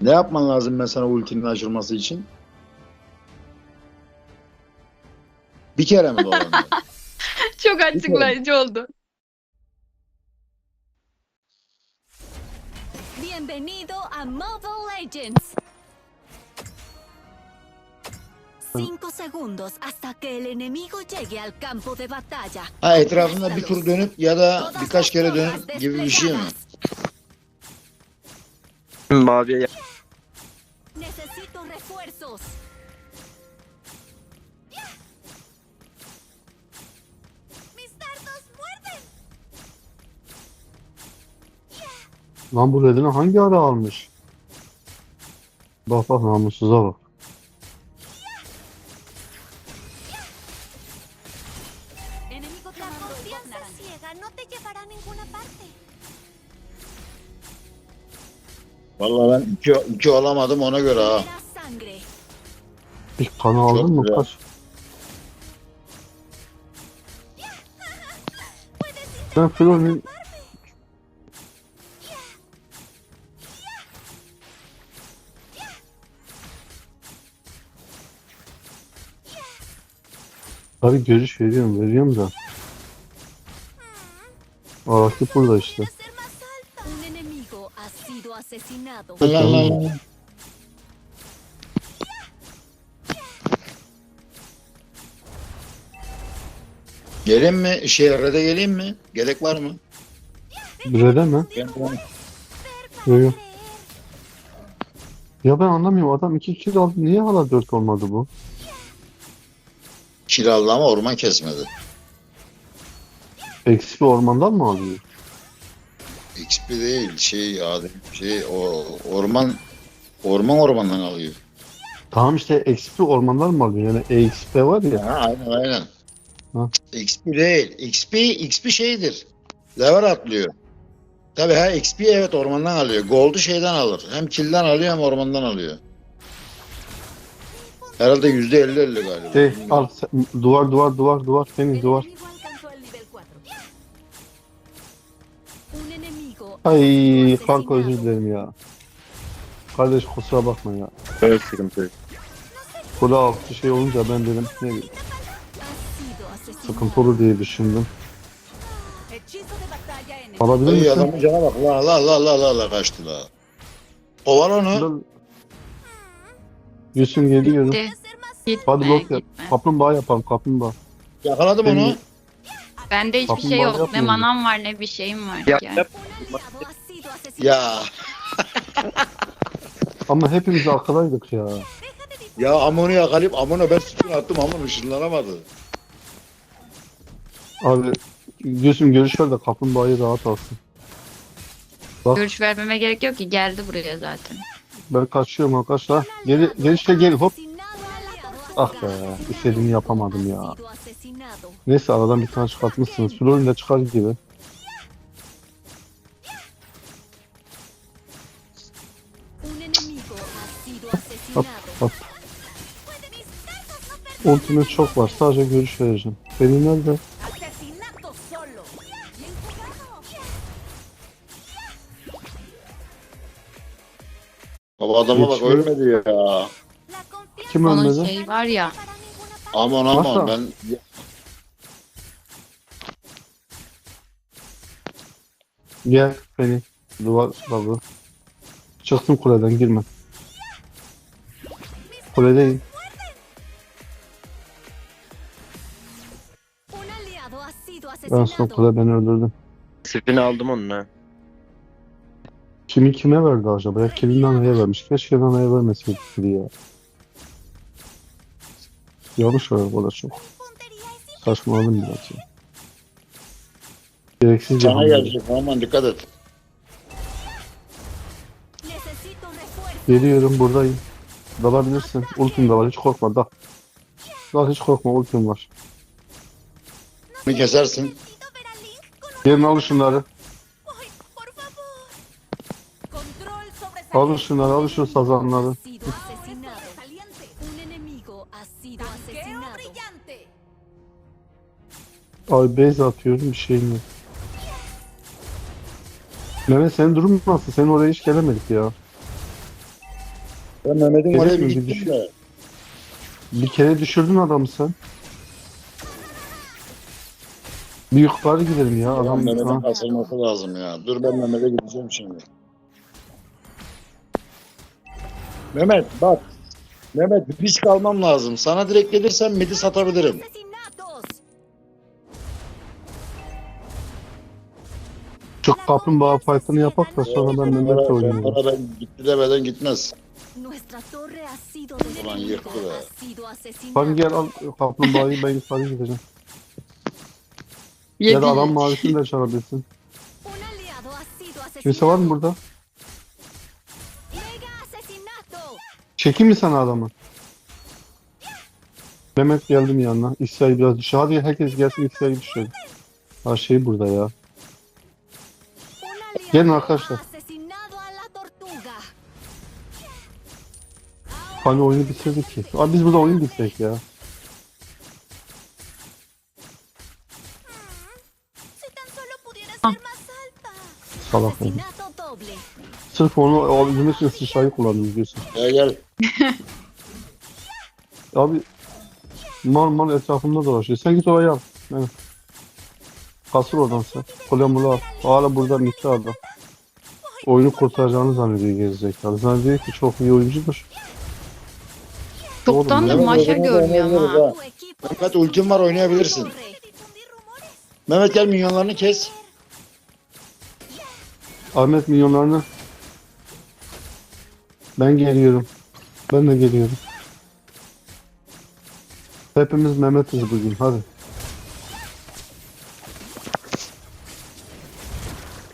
Ne yapman lazım mesela ultinin açılması için? Bir kere mi dolandın? Çok açıklayıcı oldu. Bienvenido a Mobile Legends. Cinco segundos hasta que el enemigo llegue al campo de batalla. ha etrafında bir tur dönüp ya da birkaç kere dönüp gibi bir şey mi? Maviye refuerzos. Mis dardos muerden. Lan bu redini hangi ara almış? Bak bak namussuza bak. Enemigo La tomando el bot confianza naranja. ciega no te llevará a ninguna parte. Vallahi ben iki, iki olamadım ona göre ha. İlk kanı aldın mı? Kaç? Ben Flor'un Abi görüş veriyorum, veriyorum da. Aa, rakip burada işte. Ser más alta. Gelin mi? Şey Red'e geleyim mi? Gerek var mı? Rede mi? Yo yo. Ya ben anlamıyorum adam 2 kill aldı niye hala 4 olmadı bu? Kiralı ama orman kesmedi. Eksi bir ormandan mı alıyor? XP değil şey adem şey o orman orman ormandan alıyor. Tamam işte XP ormandan mı alıyor? Yani EXP var ya. Ha, aynen aynen. XP değil. XP XP şeydir. Level atlıyor. Tabi ha XP evet ormandan alıyor. Gold'u şeyden alır. Hem kill'den alıyor hem ormandan alıyor. Herhalde yüzde elli elli galiba. Şey al sen- duvar duvar duvar duvar Feniz duvar. enemigo alcanzó el nivel 4. Un enemigo ha Ay kanka özür dilerim ya. Kardeş kusura bakma ya. Böyle sıkıntı. Kule altı şey olunca ben dedim ne bileyim, Ha sido asesinado. sıkıntı olur diye düşündüm. Alabilir Ay misin? adamın cana bak. La la la la la la kaçtı la. Koval onu. Geliyorum. Gitti. Ser más Gitme, Hadi blok yap. gitme. Kaplumbağa yapalım kaplumbağa. Yakaladım onu. Bende hiçbir Kaplumbağa şey yok. Ne manam var ne bir şeyim var. Yani. asesinado. Ya. Ama hepimiz arkadaydık ya. Ya Amon'u yakalayıp Amon'a ben sütun attım Amon ışınlanamadı. Abi Gülsün görüş ver de kaplumbağayı rahat alsın. Görüş vermeme gerek yok ki geldi buraya zaten. Ben kaçıyorum arkadaşlar. Geri, geri işte gel hop. Ah be istediğimi yapamadım ya. Neyse aradan bir tane çıkartmışsınız. Flor'un da çıkar gibi. Hop hop. Ultime çok var. Sadece görüş vereceğim. Beni nerede? Adama bak ölmedi ya. Kim Onun ölmedi? şey var ya. Aman aman Nasıl? ben Gel beni. Duvar baba. Çıktım kuleden girme. Kuledeyim. Un aliado ha sido Ben son asesinado. kule beni öldürdüm. Spini aldım onunla. Kimi kime verdi acaba? Ya Kelin Nana'ya vermiş. Keşke Nana'ya vermeseydi ya. Yanlış var çok. Puntería es sin Saçmaladım biraz ya. Gereksiz sana hamle. gelecek aman dikkat et. Geliyorum buradayım. Dalabilirsin. Ultim de var hiç korkma dal. Dal hiç korkma ultim var. Bunu kesersin. Gelin al şunları. Control Al şunları al şu sazanları. Ay base atıyorum bir şeyim yok. Mehmet senin durumun nasıl? Senin oraya hiç gelemedik ya. Ben Mehmet'in oraya bir gittim düşün. de. Bir kere düşürdün adamı sen. Bir yukarı gidelim ya Adam. Mehmet'in kasılması lazım ya. Dur ben Mehmet'e gideceğim şimdi. Mehmet bak. Mehmet bir risk almam lazım. Sana direkt gelirsem midi satabilirim. Şu kaplumbağa fight'ını yapak da sonra ben Mehmet'le oynayayım. Sonra ben gitti demeden gitmez. Ulan yıktı be. Hadi gel al kaplumbağayı ben yukarı gideceğim. Ya da alan mavisini de sido Kimse var mı burada? Çekeyim mi sana adamı? Mehmet geldim yanına. İsa'yı biraz düşür. Hadi herkes gelsin İsa'yı düşürelim. Her şey burada ya. Gelin arkadaşlar. Hani oyunu bitirdik ki. Abi biz burada oyun bitirdik ya. Si tan Sırf onu alabilmek için sıçrayı kullandım diyorsun. Gel gel. Abi mal mal etrafımda dolaşıyor. Sen git oraya al. Evet. Kasır oradan sen. Kolemulu al. Hala burada miktar adam. Oyunu kurtaracağını zannediyor gerizekalı. Zannediyor ki çok iyi oyuncudur. Çoktandır Oğlum, maşa Mehmet, görmüyorum Mehmet, ha. Ultim var oynayabilirsin. Mehmet gel minyonlarını kes. Ahmet milyonlarını. Ben geliyorum. Ben de geliyorum. Hepimiz Mehmet'iz bugün. Hadi.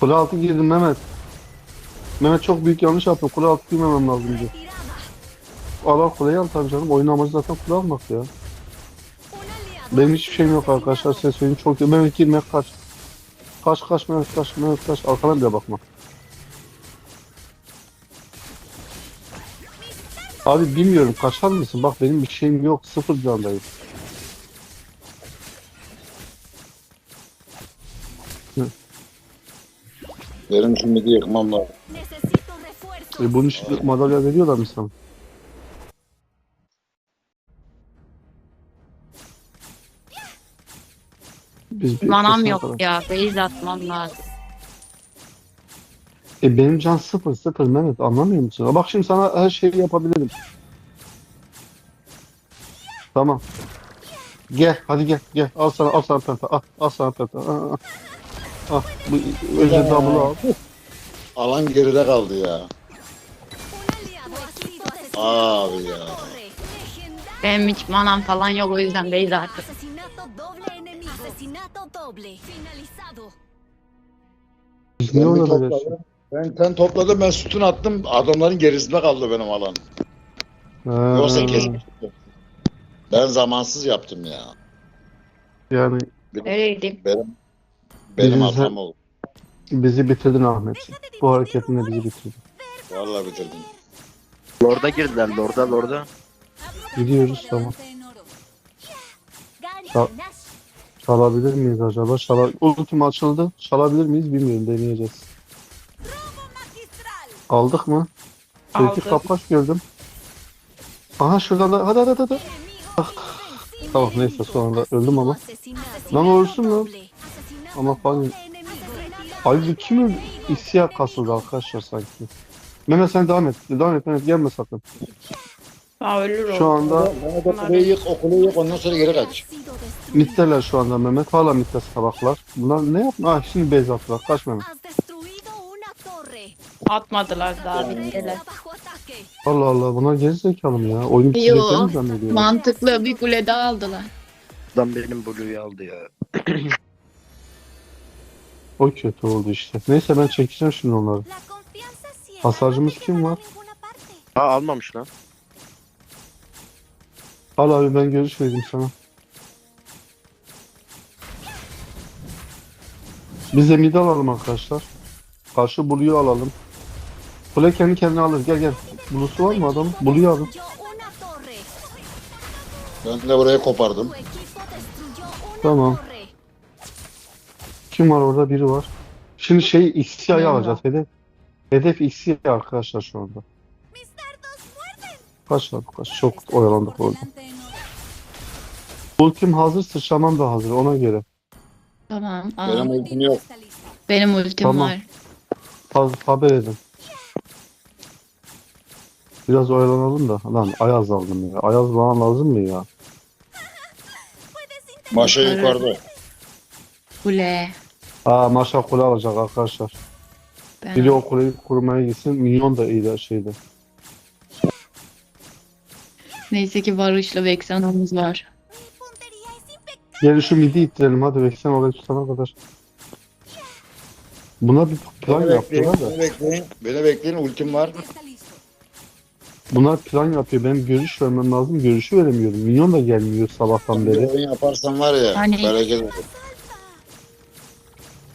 Kule altı girdim Mehmet. Mehmet çok büyük yanlış yaptım. Kule altı girmemem lazım diye. Retirada. Al al kuleyi al tabii canım. Oyun amacı zaten kule almak ya. Benim hiçbir şeyim yok arkadaşlar. Size söyleyeyim çok iyi. Mehmet girme kaç. Kaç kaç Mehmet kaç. Mehmet kaç. Arkana bile bakma. Abi bilmiyorum kaçar mısın? Bak benim bir şeyim yok. Sıfır candayım. Benim şu midi yıkmam lazım. E bunun için madalya veriyorlar mı sana? Biz bir Manam kesene yok kadar- ya. Base atmam lazım. E benim can sıfır sıfır Mehmet anlamıyor musun? Bak şimdi sana her şeyi yapabilirim. Tamam. Gel hadi gel gel al sana al sana penta al al sana penta al, al. Al bu önce double'ı al. Alan geride kaldı ya. Abi ya. Benim hiç manam falan yok o yüzden doble. Finalizado. Biz Ben niye Ben ten topladım ben sütun attım. Adamların gerisinde kaldı benim alan. Ha, Yoksa kesmiştim. Ben zamansız yaptım ya. Yani gideyim? Benim benim Bizim- hatam oldu. bizi bitirdin Ahmet. Bu hareketinle bizi bitirdin. Vallahi bitirdim. Lord'a girdiler. Lord'a Lord'a. Gidiyoruz tamam. Ya- Çalabilir miyiz acaba? Çala... Ultim açıldı. Çalabilir miyiz bilmiyorum. Deneyeceğiz. Aldık mı? Aldık. kapkaç gördüm. Aha şuradan da hadi hadi hadi. hadi. Tamam neyse sonunda öldüm ama. Lan ölsün lan. Ama falan. Ay bu kim öldü? İsya kasıldı arkadaşlar sanki. Mehmet sen devam et. Devam et Mehmet gelme sakın. Aa, ölür Şu anda Mehmet o kuleyi yık, o kuleyi yık ondan sonra geri kaç. mitteler şu anda Mehmet. Hala mitte salaklar. Bunlar ne yapma? Ah şimdi base attılar. Kaç Mehmet. Atmadılar daha bittiler. Allah Allah bunlar geri zekalı mı ya? Oyun bitireceklerini mi zannediyorlar? Mantıklı bir kule daha aldılar. Adam benim Blue'yu aldı ya. O kötü oldu işte. Neyse ben çekeceğim şimdi onları. Pasajımız kim var? Ha almamış lan. Al abi ben görüş vereyim sana. Biz de mid alalım arkadaşlar. Karşı Blue'yu alalım. Kule kendi kendine alır. Gel gel. Blue'su var mı. Destruyó una torre. Ben de burayı kopardım. Tamam. Kim var orada? Biri var. Şimdi şey XC'yi alacağız. Hedef, hedef XC arkadaşlar şu anda. Kaç abi kaç. Çok oyalandık orada. Ultim hazır sıçramam da hazır ona göre. Tamam. Aa, Benim benim, ultim yok. ultim Tamam. var. Haz haber edin. Biraz oyalanalım da. Lan ayaz aldım ya. Ayaz bana lazım mı ya? Maşa yukarıda. Kule. Aa maşa kule alacak arkadaşlar. Ben Biri o kuleyi kurmaya gitsin. Minyon da iyi de şeyde. Neyse ki Barış'la Vexana'mız var. Gelin şu midi ittirelim hadi beksen orayı tutana kadar. Buna bir plan Beni bekleyin, yaptılar da. beni bekleyin. Beni bekleyin ultim var. Bunlar plan yapıyor. Benim görüş vermem lazım. Görüşü veremiyorum. Minyon da gelmiyor sabahtan beri. oyun yaparsan var ya. Hani- Bereket olur.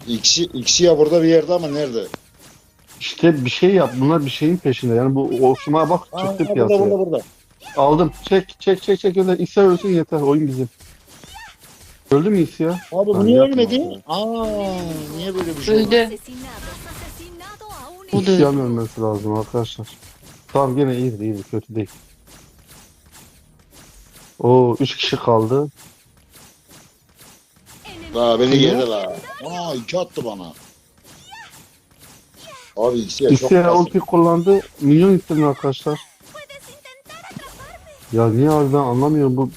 X'i, X'i ya burada bir yerde ama nerede? İşte bir şey yap. Bunlar bir şeyin peşinde. Yani bu Osman'a bak Aa, çıktı burada piyasaya. burada burada. Aldım. Çek çek çek çek. Öyle. İsa ölsün yeter. Oyun bizim. Öldü mü İsa ya? Abi bu Lan niye ölmedi? Aa, niye böyle bir şey oldu? Öldü. Asesinado. Asesinado a un Bu da İsyan ölmesi lazım arkadaşlar. Tamam gene iyidir iyidir. Kötü değil. Oo 3 kişi kaldı. Aa beni yedi la. Aa iki attı bana. Abi X'i ya çok ulti kullandı. Minyon ittirdim arkadaşlar. Ya niye abi ben anlamıyorum bu.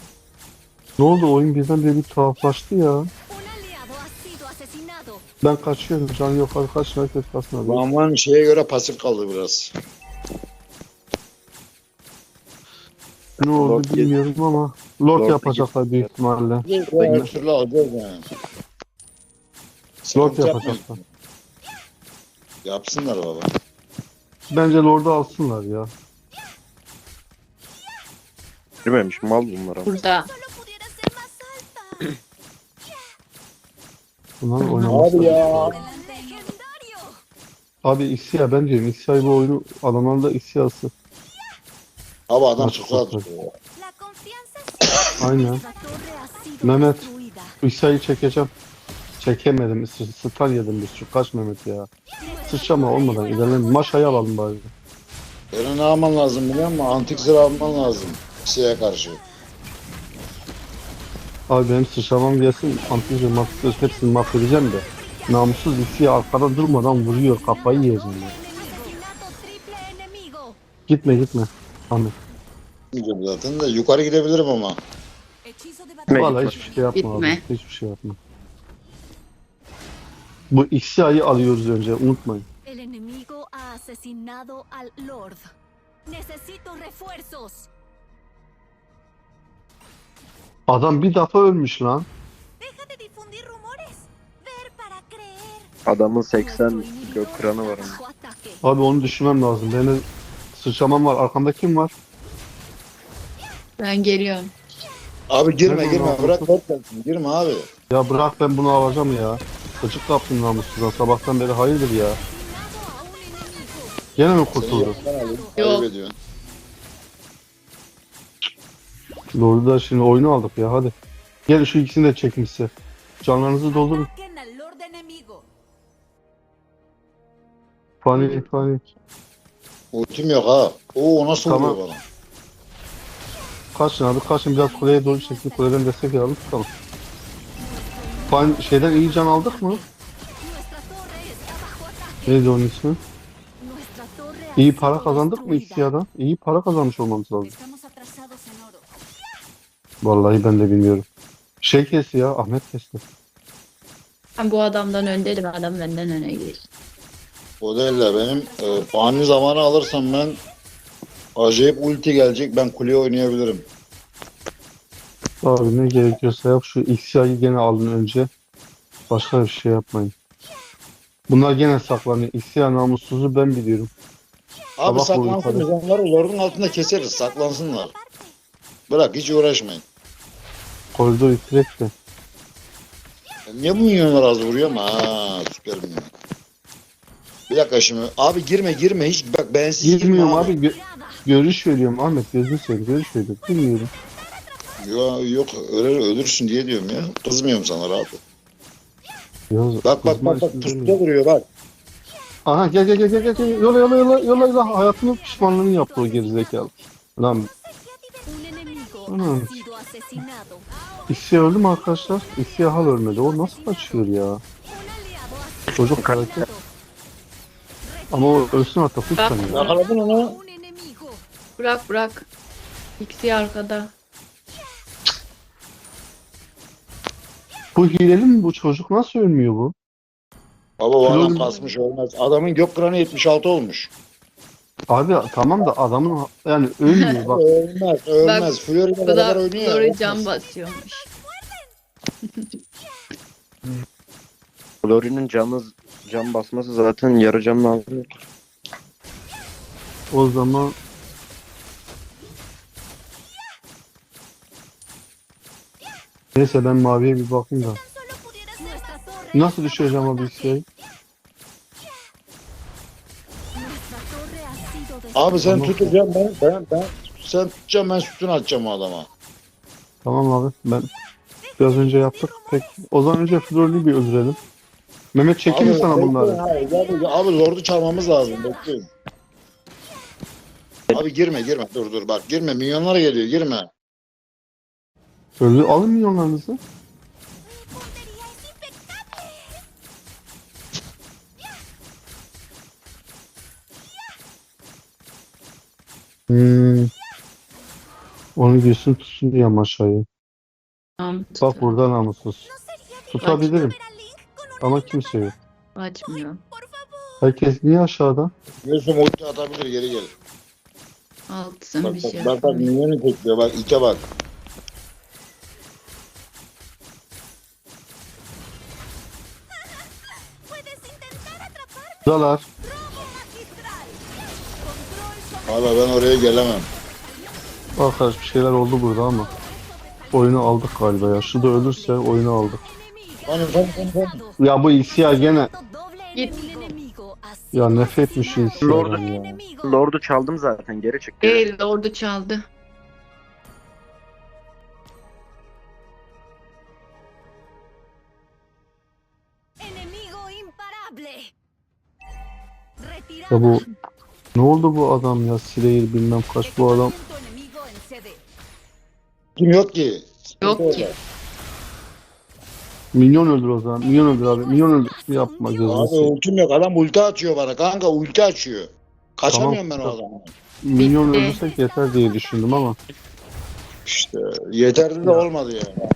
Ne oldu oyun birden bir tuhaflaştı ya. Un aliado ha sido asesinado. Ben kaçıyorum. Can yok hadi kaç herkes kaçsın hadi. Aman şeye göre pasif kaldı biraz. Ne oldu Lord bilmiyorum ama Lord, Lord yapacaklar büyük ihtimalle. Her türlü alacağız yani. Lord Sıkıntı yapmayın. yapacaklar. Yapsınlar baba. Bence Lord'u alsınlar ya. Girmemiş mal bunlar ama. burada. Bunlar Abi oynaması. Abi ya. Legendario. Abi İsya ben diyorum İsya'yı bu oyunu adamlarda İsya'sı. Abi adam korkar? tutuyor. Confianza Aynen. Mehmet. İsya'yı çekeceğim. Çekemedim. S- Star yedim biz. Şu kaç Mehmet ya. Sıçrama olmadan ilerleyelim. Maşayı alalım bari. Senin ne alman lazım biliyor musun? Antik sıra alman lazım. X'e karşı. Abi benim sıçramam gelsin. Antice mahsus hepsini mahvedeceğim de. Namussuz İsya arkada durmadan vuruyor. Kafayı yiyeceğim ya. Asesinato triple enemigo. Gitme gitme. Ahmet. Gideceğim zaten de yukarı gidebilirim ama. Gitme, Valla gitme. hiçbir şey yapma abi. Gitme. Hiçbir şey yapma. Bu İsya'yı alıyoruz önce unutmayın. El enemigo ha asesinado al Lord. Necesito refuerzos. Adam bir defa ölmüş lan. Deja de difundir rumores. Ver para creer. Adamın Nuestro 80 inhibitor gök kıranı var ama. Abi onu düşünmem lazım. Benim sıçramam var. Arkamda kim var? Ben geliyorum. Abi girme Nerede girme bırak bırak gelsin. Girme abi. Ya bırak ben bunu alacağım ya. Gıcık kaptım namussuzdan. Sabahtan beri hayırdır ya. Gene mi kurtuldu? alayım. Yok. Kaybediyorsun. Doğru da şimdi oyunu aldık ya hadi. Gel şu ikisini de çekin size. Canlarınızı doldurun. Ataquen al Lord enemigo. Fani fani. Ultim yok ha. Oo o nasıl Tamam. oluyor bana? Kaçın abi kaçın biraz kuleye doğru çekin. Kuleden destek alalım tutalım. Fani şeyden iyi can aldık mı? Nuestra torre está bajo ataque. Neydi onun ismi? Nuestra torre ha İyi sido para kazandık mı destruida. İyi para kazanmış olmamız lazım. Estamos atrasados en oro. Vallahi ben de bilmiyorum. Şey kesti ya Ahmet kesti. Ben bu adamdan öndeydim. Adam benden öne gidiyor. O değil de benim e, fani zamanı alırsam ben acayip ulti gelecek. Ben kuleye oynayabilirim. Abi ne gerekiyorsa yap şu XY'yi gene alın önce. Başka bir şey yapmayın. Bunlar gene saklanıyor. XY namussuzu ben biliyorum. Abi Sabah boyu saklansın. Onları lordun altında keseriz. Saklansınlar. Bırak hiç uğraşmayın. Koridor ittirek de. Ya Niye bu milyonlar az vuruyor ama? Ha, süper minyon. Bir dakika şimdi. Abi girme girme hiç bak bensiz girme Girmiyorum abi. abi. gö- görüş veriyorum Ahmet. Gözünü seveyim. Görüş veriyorum. Bilmiyorum. Yo, yok öyle ölürsün diye diyorum ya. Kızmıyorum sana rahat ol. Yalnız Bak bak kızma bak bak ismi pusuda duruyor bak. Aha gel gel gel gel gel. Yola yola yola yola yola. Hayatının pişmanlığını yaptı o gerizekalı. Lan Un enemigo ha sido asesinado. İkisi öldü mü arkadaşlar? İkisi hal ölmedi. O nasıl kaçıyor ya? Çocuk karakter. Ama o ölsün artık lütfen ya. Yakaladın onu. Bırak bırak. İkisi arkada. Bu hileli mi bu çocuk? Nasıl ölmüyor bu? Baba o adam Kilo- kasmış olmaz. Adamın gök kıranı 76 olmuş. Abi tamam da adamın yani ölmüyor bak. Ölmez, ölmez. Florida Bu kadar da oynuyor. Flori ya. can basıyormuş. Flori'nin canı can basması zaten yarı canını alıyor. O zaman Neyse ben maviye bir bakayım da. Nasıl düşüreceğim o bilgisayarı? Sido Abi sen Tamam. tutacaksın ben, ben, ben sen tutacaksın ben sütünü atacağım o adama. Tamam abi ben biraz önce yaptık. Peki o zaman önce Flor'u bir öldürelim. Mehmet çekeyim mi Abi, sana bekle, bunları? Abi, abi, abi Lord'u çalmamız lazım bekleyin. Abi girme girme dur dur bak girme milyonlar geliyor girme. Öldü alın milyonlarınızı. Hmm. Onu girsin tutsun diye aşağıya. Tamam. Bak burada namussuz. ¿No sería Tutabilirim ama kimse yok. Açmıyor. Herkes niye aşağıda? Yusuf ulti atabilir geri gel. Altısın Bak bir bak şey. bak, bak milyonu tekliyor bak ite bak. Puedes intentar atraparme. Buradalar. Valla ben oraya gelemem. Arkadaş bir şeyler oldu burada ama. Oyunu aldık galiba ya. Şu da ölürse oyunu aldık. Ya bu ICA gene Git. ya nefret etmiş Lord'u- ya. Lord'u çaldım zaten geri çık. geri. Değil ordu çaldı. Enemigo imparable. Ya bu ne oldu bu adam ya? Sileyir bilmem kaç bu adam. Equipamiento enemigo en CD. Kim yok ki? Yok ki. Milyon öldür o zaman. Milyon öldür abi. Milyon öldür. Yapma gözünü Abi seveyim. ultim yok adam ulti açıyor bana kanka ulti açıyor. Kaçamıyorum ben o adamı. Milyon öldürsek yeter diye düşündüm ama. İşte yeterli de olmadı ya.